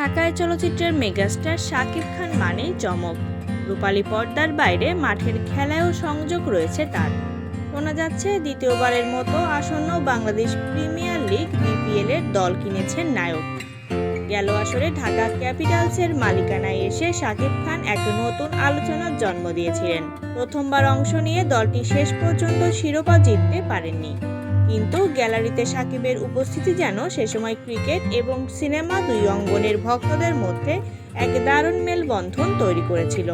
ঢাকায় চলচ্চিত্রের মেগাস্টার শাকিব খান মানেই চমক। রূপালী পর্দার বাইরে মাঠের খেলায়ও সংযোগ রয়েছে তার। শোনা যাচ্ছে, দ্বিতীয়বারের মতো আসন্ন বাংলাদেশ প্রিমিয়ার লিগ বিপিএল এর দল কিনেছেন নায়ক। গেল আসরে ঢাকা ক্যাপিটালসের মালিকানায় এসে শাকিব খান এক নতুন আলোচনার জন্ম দিয়েছিলেন। প্রথমবার অংশ নিয়ে দলটি শেষ পর্যন্ত শিরোপা জিততে পারেননি। কিন্তু গ্যালারিতে সাকিবের উপস্থিতি যেন সে সময় ক্রিকেট এবং সিনেমা দুই অঙ্গনের ভক্তদের মধ্যে এক দারুণ মেলবন্ধন তৈরি করেছিল।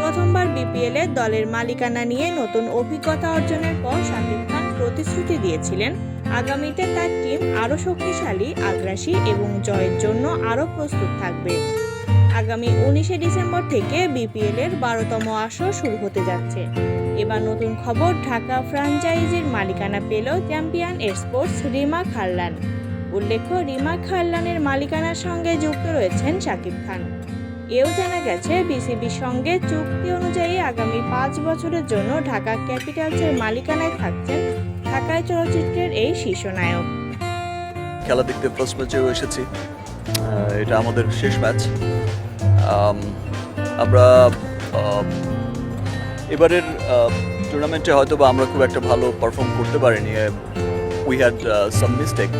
প্রথমবার বিপিএলে দলের মালিকানা নিয়ে নতুন অভিজ্ঞতা অর্জনের পর শাকিব খান প্রতিশ্রুতি দিয়েছিলেন। আগামীতে তার টিম আরও শক্তিশালী, আগ্রাসী এবং জয়ের জন্য আরও প্রস্তুত থাকবে। আগামী উনিশে ডিসেম্বর থেকে বিপিএল এর বারোতম আসর শুরু হতে যাচ্ছে। এবার নতুন খবর ঢাকা ফ্র্যাঞ্চাইজির মালিকানা পেল চ্যাম্পিয়ন স্পোর্টস রিমা খারলান উল্লেখ্য রিমা খারলানের মালিকানার সঙ্গে যুক্ত রয়েছেন শাকিব খান। এও জানা গেছে বিসিবির সঙ্গে চুক্তি অনুযায়ী আগামী পাঁচ বছরের জন্য ঢাকা ক্যাপিটালসের মালিকানায় থাকছেন ঢাকায় চলচ্চিত্রের এই শীর্ষ নায়ক। খেলা দেখতে ফার্স্ট ম্যাচেও এসেছি। এটা আমাদের শেষ ম্যাচ আমরা আম, এবারের টুর্নামেন্টে হয়তো বা আমরা খুব একটা ভালো পারফর্ম করতে পারিনি উই হ্যাড সাম মিস্টেক